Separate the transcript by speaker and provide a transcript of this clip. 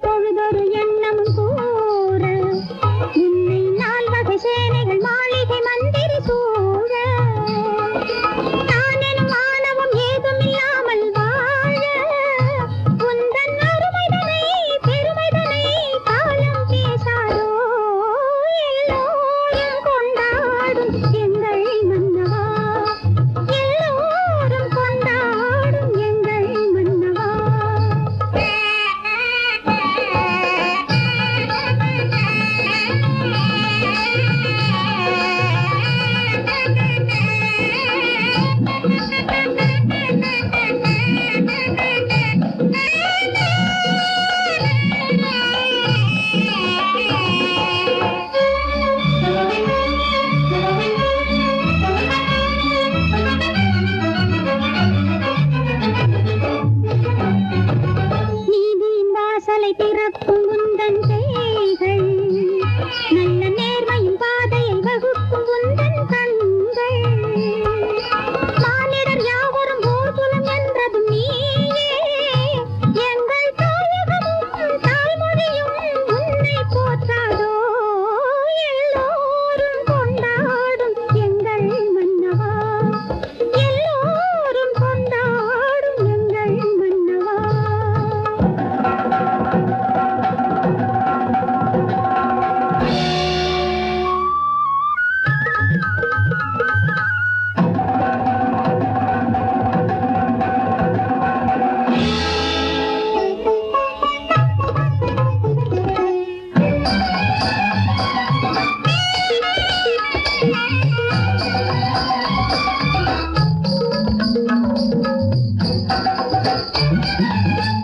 Speaker 1: பொழுதொரு எண்ணமும் கூற. உன்னை நால்வகை சேனைகள் மாளிகை பிறக்கும் Thank you.